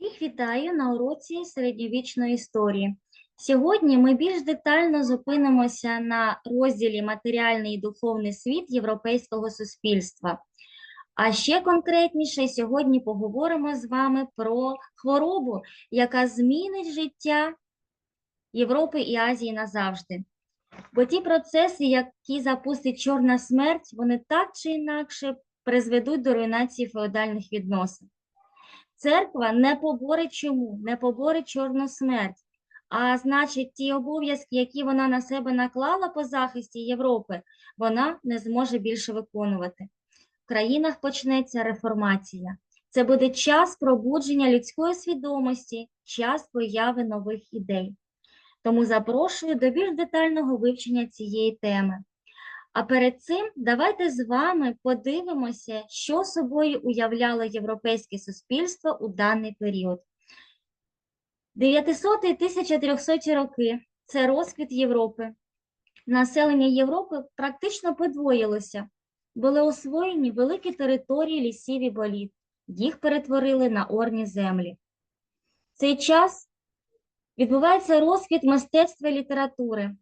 Всіх вітаю на уроці середньовічної історії. Сьогодні ми більш детально зупинимося на розділі Матеріальний і духовний світ європейського суспільства. А ще конкретніше, сьогодні поговоримо з вами про хворобу, яка змінить життя Європи і Азії назавжди. Бо ті процеси, які запустить чорна смерть, вони так чи інакше призведуть до руйнації феодальних відносин. Церква не поборить чому, не поборить чорну смерть, а значить, ті обов'язки, які вона на себе наклала по захисті Європи, вона не зможе більше виконувати. В країнах почнеться реформація. Це буде час пробудження людської свідомості, час появи нових ідей. Тому запрошую до більш детального вивчення цієї теми. А перед цим давайте з вами подивимося, що собою уявляло європейське суспільство у даний період. 900-1300 роки це розквіт Європи. Населення Європи практично подвоїлося. Були освоєні великі території лісів і боліт. Їх перетворили на орні землі. В цей час відбувається розквіт мистецтва і літератури.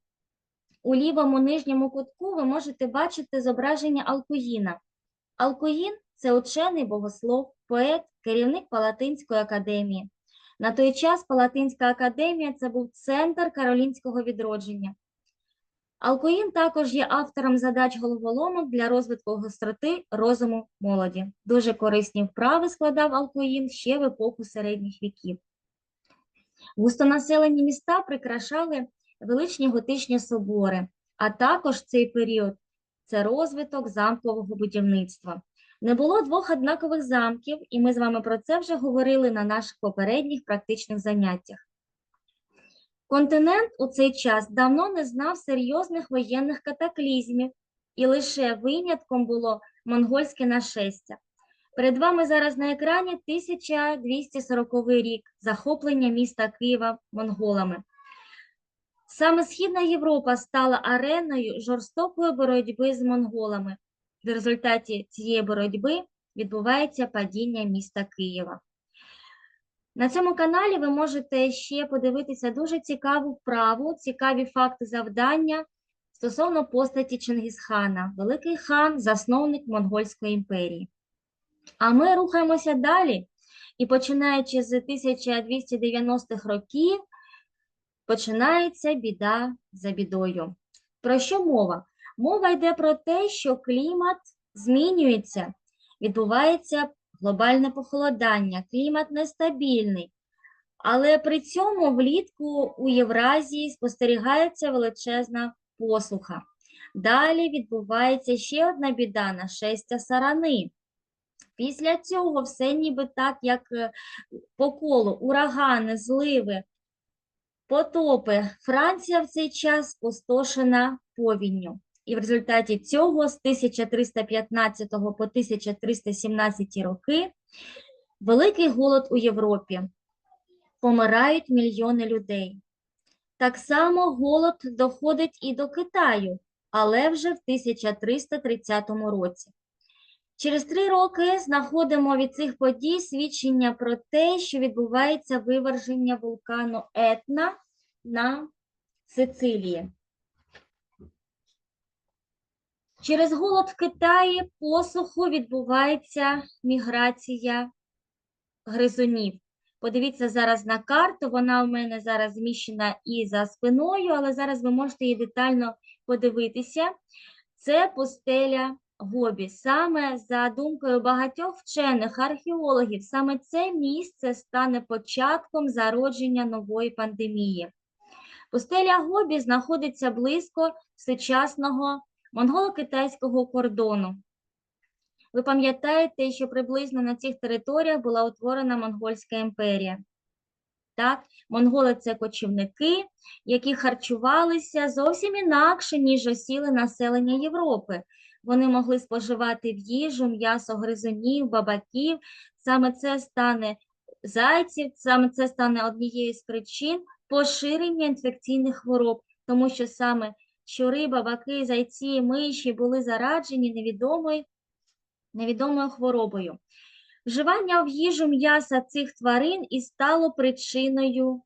У лівому нижньому кутку ви можете бачити зображення Алкуїна. Алкуїн – це учений богослов, поет, керівник Палатинської академії. На той час Палатинська академія – це був центр каролінського відродження. Алкуїн також є автором задач головоломок для розвитку гостроти розуму молоді. Дуже корисні вправи складав Алкуїн ще в епоху середніх віків. Густонаселені міста прикрашали величні готичні собори, а також цей період це розвиток замкового будівництва. Не було двох однакових замків, і ми з вами про це вже говорили на наших попередніх практичних заняттях. Континент у цей час давно не знав серйозних воєнних катаклізмів, і лише винятком було монгольське нашестя. Перед вами зараз на екрані 1240 рік захоплення міста Києва монголами. Саме Східна Європа стала ареною жорстокої боротьби з монголами. В результаті цієї боротьби відбувається падіння міста Києва. На цьому каналі ви можете ще подивитися дуже цікаву вправу, цікаві факти завдання стосовно постаті Чингісхана, великий хан, засновник Монгольської імперії. А ми рухаємося далі і починаючи з 1290-х років починається біда за бідою. Про що мова? Мова йде про те, що клімат змінюється, відбувається глобальне похолодання, клімат нестабільний, але при цьому влітку у Євразії спостерігається величезна посуха. Далі відбувається ще одна біда нашестя сарани. Після цього все ніби так, як е, по колу, урагани, зливи, потопи. Франція в цей час спустошена повінню. І в результаті цього з 1315 по 1317 роки великий голод у Європі. Помирають мільйони людей. Так само голод доходить і до Китаю, але вже в 1330 році. Через три роки знаходимо від цих подій свідчення про те, що відбувається виверження вулкану Етна на Сицилії. Через голод в Китаї посуху відбувається міграція гризунів. Подивіться зараз на карту, вона у мене зараз зміщена і за спиною, але зараз ви можете її детально подивитися. Це пустеля Гобі. Саме за думкою багатьох вчених археологів, саме це місце стане початком зародження нової пандемії. Пустеля Гобі знаходиться близько сучасного монголо-китайського кордону. Ви пам'ятаєте, що приблизно на цих територіях була утворена Монгольська імперія. Так, монголи це кочівники, які харчувалися зовсім інакше, ніж осіли населення Європи. Вони могли споживати в їжу, м'ясо гризунів, бабаків. Саме це стане зайців, саме це стане однією з причин поширення інфекційних хвороб, тому що саме щури, бабаки, зайці, миші були зараджені невідомою, невідомою хворобою. Вживання в їжу м'яса цих тварин і стало причиною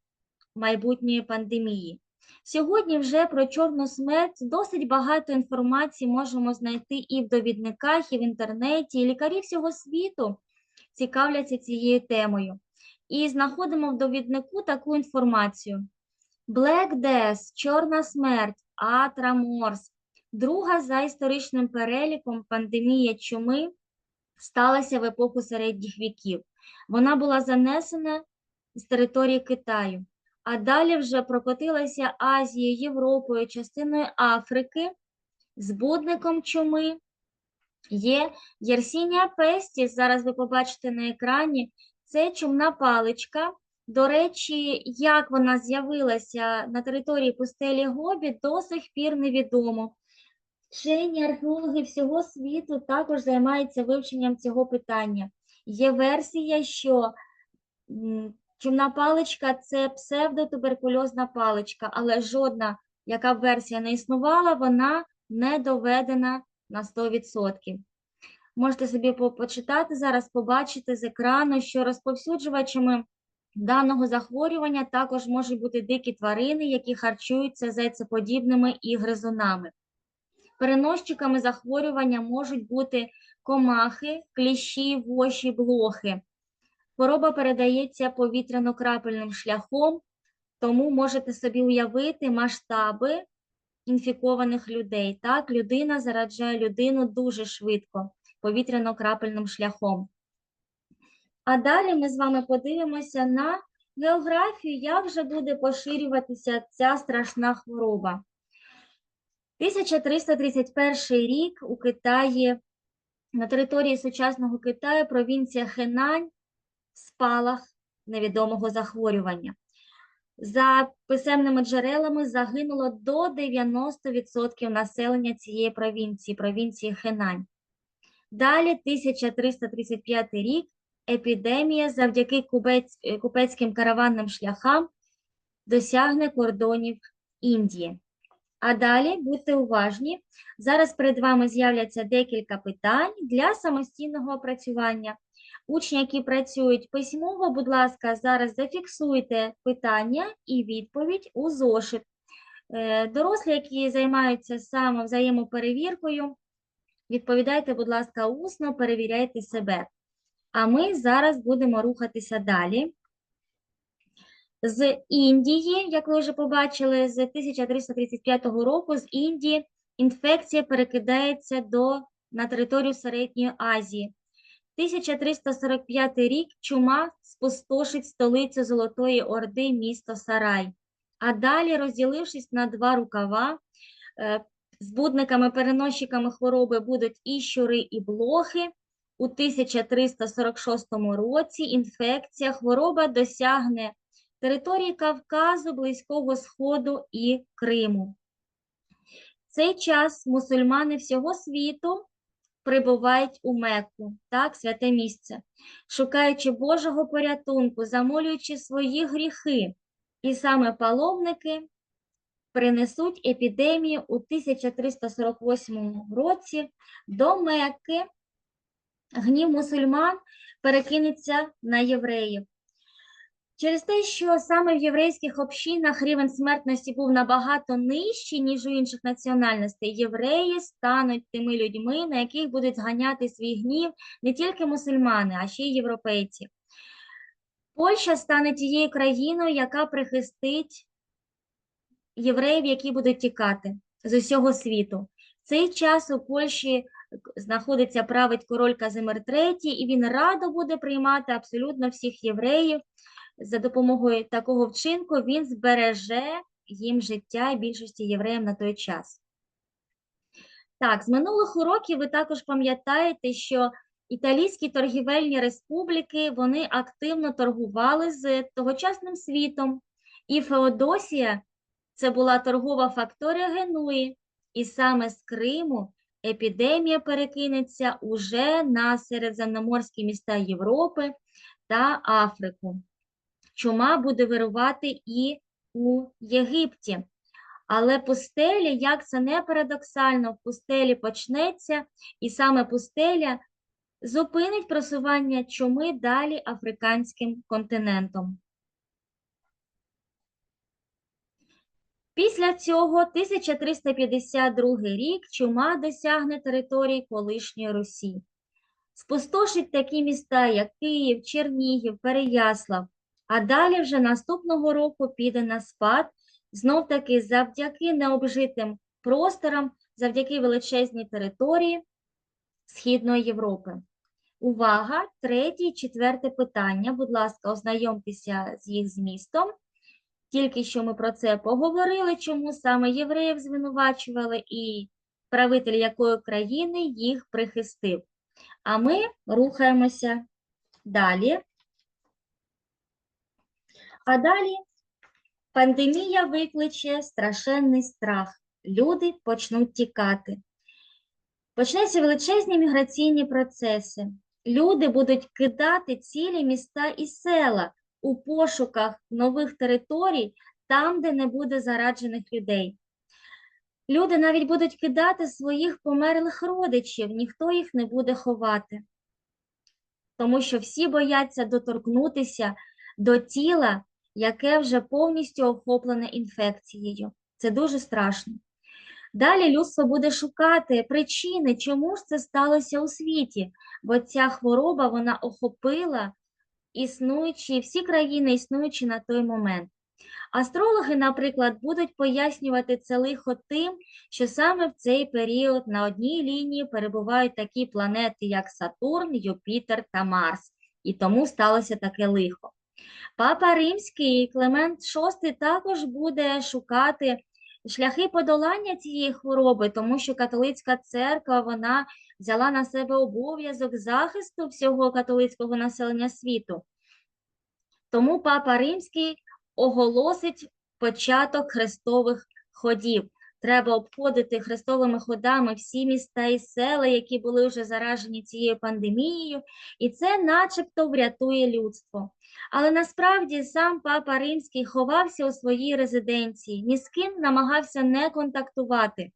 майбутньої пандемії. Сьогодні вже про чорну смерть досить багато інформації можемо знайти і в довідниках, і в інтернеті. І лікарі всього світу цікавляться цією темою. І знаходимо в довіднику таку інформацію: Black Death, чорна смерть, Атраморс, друга за історичним переліком пандемія чуми сталася в епоху середніх віків. Вона була занесена з території Китаю, а далі вже прокотилася Азією, Європою, частиною Африки, збудником чуми. Є Єрсінія пестіс, зараз ви побачите на екрані, це чумна паличка. До речі, як вона з'явилася на території пустелі Гобі, до сих пір невідомо. Вчені археологи всього світу також займаються вивченням цього питання. Є версія, що чумна паличка це псевдотуберкульозна паличка, але жодна, яка б версія не існувала, вона не доведена на 100%. Можете собі почитати зараз, побачити з екрану, що розповсюджувачами даного захворювання також можуть бути дикі тварини, які харчуються зайцеподібними і гризунами. Переносчиками захворювання можуть бути комахи, кліщі, воші, блохи. Хвороба передається повітряно-крапельним шляхом, тому можете собі уявити масштаби інфікованих людей. Так, людина зараджає людину дуже швидко повітряно-крапельним шляхом. А далі ми з вами подивимося на географію, як же буде поширюватися ця страшна хвороба. 1331 рік у Китаї, на території сучасного Китаю, провінція Хенань, спалах невідомого захворювання. За писемними джерелами загинуло до 90% населення цієї провінції, провінції Хенань. Далі, 1335 рік, епідемія завдяки купець, купецьким караванним шляхам досягне кордонів Індії. А далі будьте уважні. Зараз перед вами з'являться декілька питань для самостійного опрацювання. Учні, які працюють письмово, будь ласка, зараз зафіксуйте питання і відповідь у зошит. Е, Дорослі, які займаються саме взаємоперевіркою, відповідайте, будь ласка, усно, перевіряйте себе. А ми зараз будемо рухатися далі. З Індії, як ви вже побачили, з 1335 року з Індії інфекція перекидається до, на територію Середньої Азії. 1345 рік чума спустошить столицю Золотої Орди, місто Сарай. А далі, розділившись на два рукава, е, збудниками-переносчиками хвороби будуть і щури, і блохи. У 1346 році інфекція хвороба досягне території Кавказу, Близького Сходу і Криму. В цей час мусульмани всього світу прибувають у Мекку, так, святе місце, шукаючи Божого порятунку, замолюючи свої гріхи. І саме паломники принесуть епідемію у 1348 році до Мекки. Гнів мусульман перекинеться на євреїв. Через те, що саме в єврейських общинах рівень смертності був набагато нижчий, ніж у інших національностей, євреї стануть тими людьми, на яких будуть зганяти свій гнів не тільки мусульмани, а ще й європейці. Польща стане тією країною, яка прихистить євреїв, які будуть тікати з усього світу. В цей час у Польщі знаходиться править король Казимир III, і він радо буде приймати абсолютно всіх євреїв. За допомогою такого вчинку він збереже їм життя і більшості євреїв на той час. Так, з минулих уроків ви також пам'ятаєте, що італійські торгівельні республіки вони активно торгували з тогочасним світом. І Феодосія це була торгова факторія Генуї, і саме з Криму епідемія перекинеться уже на середземноморські міста Європи та Африку. Чума буде вирувати і у Єгипті. Але пустелі, як це не парадоксально, в пустелі почнеться, і саме пустеля зупинить просування чуми далі африканським континентом. Після цього 1352 рік чума досягне території колишньої Русі. Спустошить такі міста, як Київ, Чернігів, Переяслав, а далі вже наступного року піде на спад, знов-таки завдяки необжитим просторам, завдяки величезній території Східної Європи. Увага! Третє і четверте питання. Будь ласка, ознайомтеся з їх змістом. Тільки що ми про це поговорили, чому саме євреїв звинувачували і правитель якої країни їх прихистив. А ми рухаємося далі. А далі пандемія викличе страшенний страх. Люди почнуть тікати. Почнуться величезні міграційні процеси. Люди будуть кидати цілі міста і села у пошуках нових територій там, де не буде зараджених людей. Люди навіть будуть кидати своїх померлих родичів, ніхто їх не буде ховати, тому що всі бояться доторкнутися до тіла, яке вже повністю охоплене інфекцією. Це дуже страшно. Далі людство буде шукати причини, чому ж це сталося у світі, бо ця хвороба вона охопила існуючі всі країни, існуючі на той момент. Астрологи, наприклад, будуть пояснювати це лихо тим, що саме в цей період на одній лінії перебувають такі планети, як Сатурн, Юпітер та Марс, і тому сталося таке лихо. Папа Римський Клемент VI також буде шукати шляхи подолання цієї хвороби, тому що католицька церква вона взяла на себе обов'язок захисту всього католицького населення світу. Тому Папа Римський оголосить початок хрестових ходів. Треба обходити хрестовими ходами всі міста і села, які були вже заражені цією пандемією, і це начебто врятує людство. Але насправді сам папа Римський ховався у своїй резиденції, ні з ким намагався не контактувати,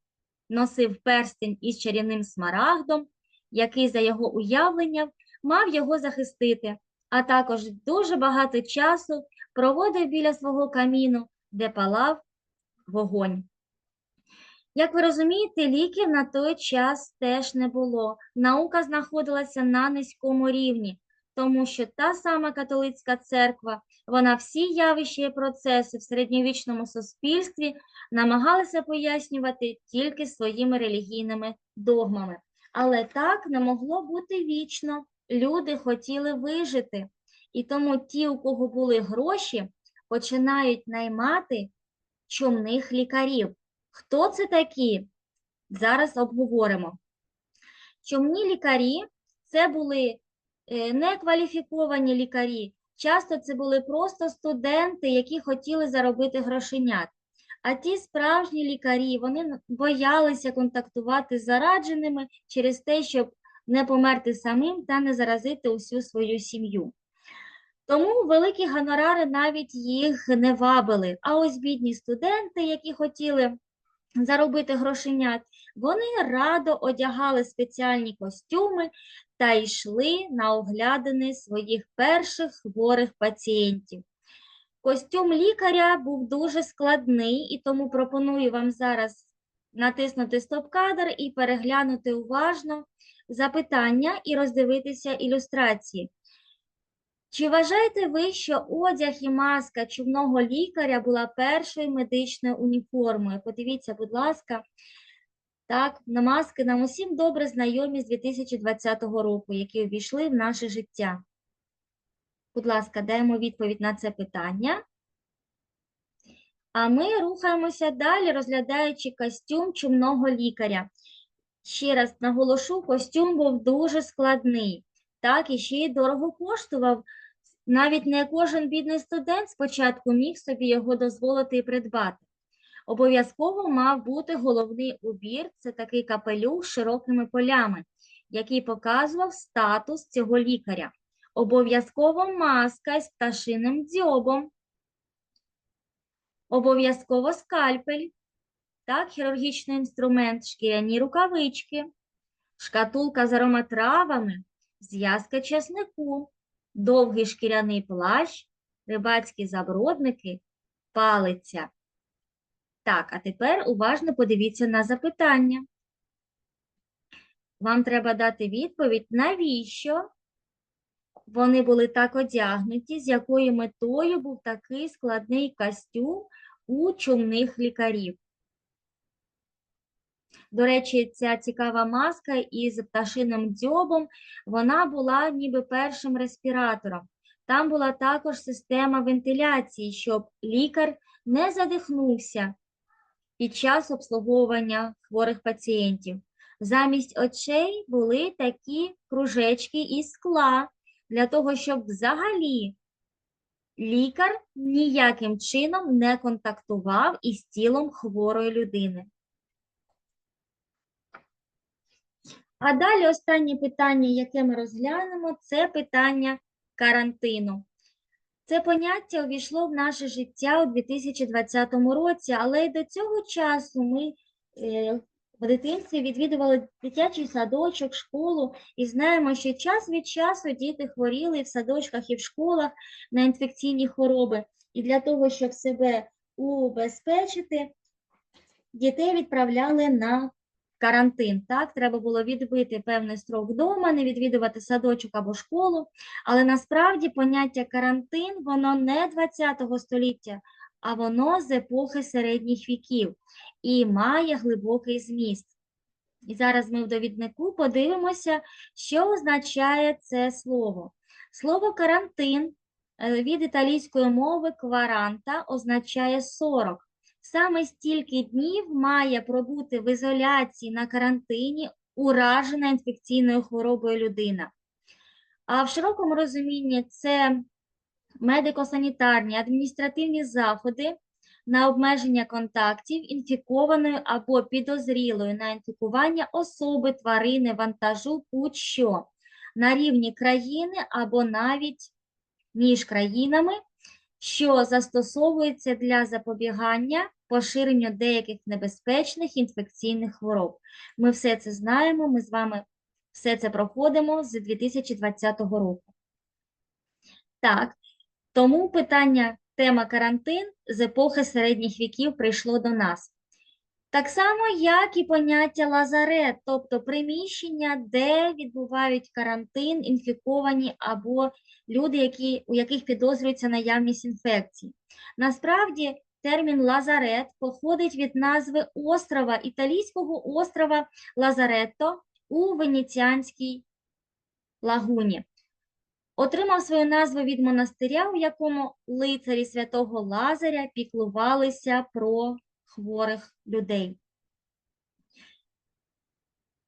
носив перстень із чарівним смарагдом, який, за його уявленням, мав його захистити, а також дуже багато часу проводив біля свого каміну, де палав вогонь. Як ви розумієте, ліків на той час теж не було. Наука знаходилася на низькому рівні, тому що та сама католицька церква, вона всі явища і процеси в середньовічному суспільстві намагалася пояснювати тільки своїми релігійними догмами. Але так не могло бути вічно. Люди хотіли вижити. І тому ті, у кого були гроші, починають наймати чумних лікарів. Хто це такі? Зараз обговоримо. Чумні лікарі це були е, некваліфіковані лікарі. Часто це були просто студенти, які хотіли заробити грошенят. А ті справжні лікарі вони боялися контактувати з зарадженими через те, щоб не померти самим та не заразити усю свою сім'ю. Тому великі гонорари навіть їх не вабили. А ось бідні студенти, які хотіли заробити грошенят, вони радо одягали спеціальні костюми та йшли на оглядини своїх перших хворих пацієнтів. Костюм лікаря був дуже складний, і тому пропоную вам зараз натиснути стоп-кадр і переглянути уважно запитання і роздивитися ілюстрації. Чи вважаєте ви, що одяг і маска чумного лікаря була першою медичною уніформою? Подивіться, будь ласка, так, на маски нам усім добре знайомі з 2020 року, які увійшли в наше життя. Будь ласка, даємо відповідь на це питання. А ми рухаємося далі, розглядаючи костюм чумного лікаря. Ще раз наголошу, костюм був дуже складний, так, і ще й дорого коштував. Навіть не кожен бідний студент спочатку міг собі його дозволити і придбати. Обов'язково мав бути головний убір це такий капелюх з широкими полями, який показував статус цього лікаря. Обов'язково маска з пташиним дзьобом, обов'язково скальпель, так, хірургічний інструмент, шкіряні рукавички, шкатулка з ароматравами, зв'язка часнику, довгий шкіряний плащ, рибацькі забродники, палиця. Так, а тепер уважно подивіться на запитання. Вам треба дати відповідь, навіщо вони були так одягнуті, з якою метою був такий складний костюм у чумних лікарів. До речі, ця цікава маска із пташиним дзьобом, вона була ніби першим респіратором. Там була також система вентиляції, щоб лікар не задихнувся під час обслуговування хворих пацієнтів. Замість очей були такі кружечки із скла, для того, щоб взагалі лікар ніяким чином не контактував із тілом хворої людини. А далі останнє питання, яке ми розглянемо, це питання карантину. Це поняття увійшло в наше життя у 2020 році, але й до цього часу ми е, в дитинстві відвідували дитячий садочок, школу і знаємо, що час від часу діти хворіли в садочках і в школах на інфекційні хвороби. І для того, щоб себе убезпечити, дітей відправляли на карантин. Так, треба було відбити певний строк вдома, не відвідувати садочок або школу. Але насправді поняття карантин воно не 20 століття, а воно з епохи середніх віків і має глибокий зміст. І зараз ми в довіднику подивимося, що означає це слово. Слово карантин е, від італійської мови кваранта означає 40. Саме стільки днів має пробути в ізоляції на карантині уражена інфекційною хворобою людина. А в широкому розумінні це медико-санітарні, адміністративні заходи на обмеження контактів інфікованою або підозрілою на інфікування особи, тварини, вантажу, будь-що на рівні країни або навіть між країнами, що застосовується для запобігання поширенню деяких небезпечних інфекційних хвороб. Ми все це знаємо, ми з вами все це проходимо з 2020 року. Так, тому питання тема карантин з епохи середніх віків прийшло до нас. Так само, як і поняття лазарет, тобто приміщення, де відбувають карантин, інфіковані або люди, які, у яких підозрюється наявність інфекції. Насправді, термін лазарет походить від назви острова, італійського острова Лазаретто у Венеціанській лагуні. Отримав свою назву від монастиря, у якому лицарі святого Лазаря піклувалися про хворих людей.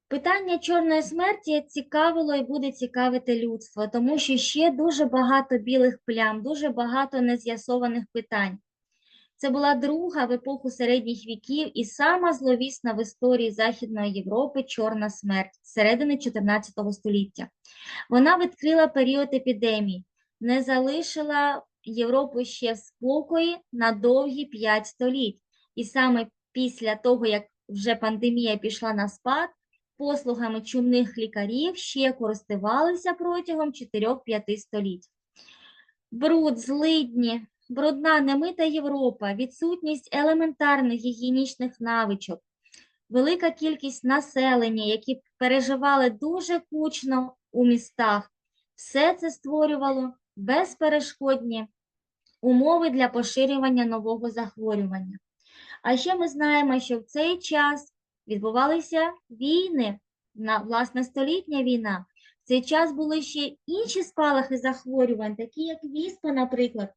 Питання чорної смерті цікавило і буде цікавити людство, тому що ще дуже багато білих плям, дуже багато нез'ясованих питань. Це була друга в епоху середніх віків і сама зловісна в історії Західної Європи чорна смерть середини 14 століття. Вона відкрила період епідемії, не залишила Європу ще в спокої на довгі 5 століть. І саме після того, як вже пандемія пішла на спад, послугами чумних лікарів ще користувалися протягом 4-5 століть. Бруд, злидні, брудна немита Європа, відсутність елементарних гігієнічних навичок, велика кількість населення, які переживали дуже кучно у містах, все це створювало безперешкодні умови для поширювання нового захворювання. А ще ми знаємо, що в цей час відбувалися війни, власне, столітня війна. В цей час були ще інші спалахи захворювань, такі як віспа, наприклад.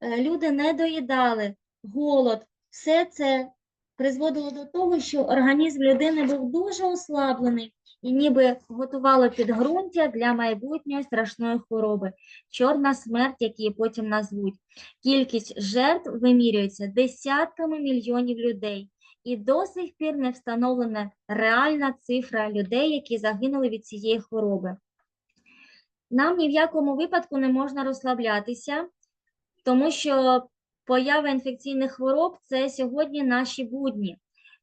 Е, Люди не доїдали, голод. Все це призводило до того, що організм людини був дуже ослаблений і ніби готувало підґрунтя для майбутньої страшної хвороби. Чорна смерть, які потім назвуть. Кількість жертв вимірюється десятками мільйонів людей. І до сих пір не встановлена реальна цифра людей, які загинули від цієї хвороби. Нам ні в якому випадку не можна розслаблятися, тому що поява інфекційних хвороб це сьогодні наші будні.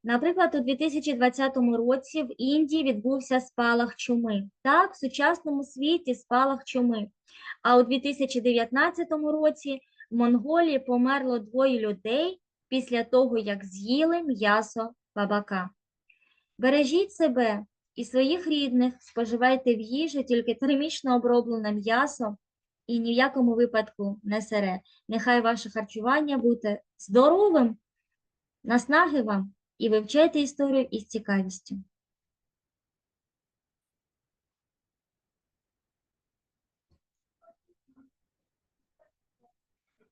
Наприклад, у 2020 році в Індії відбувся спалах чуми. Так, в сучасному світі спалах чуми. А у 2019 році в Монголії померло двоє людей після того, як з'їли м'ясо бабака. Бережіть себе і своїх рідних, споживайте в їжу тільки термічно оброблене м'ясо і ні в якому випадку не сире. Нехай ваше харчування буде здоровим, наснаги вам і вивчайте історію із цікавістю.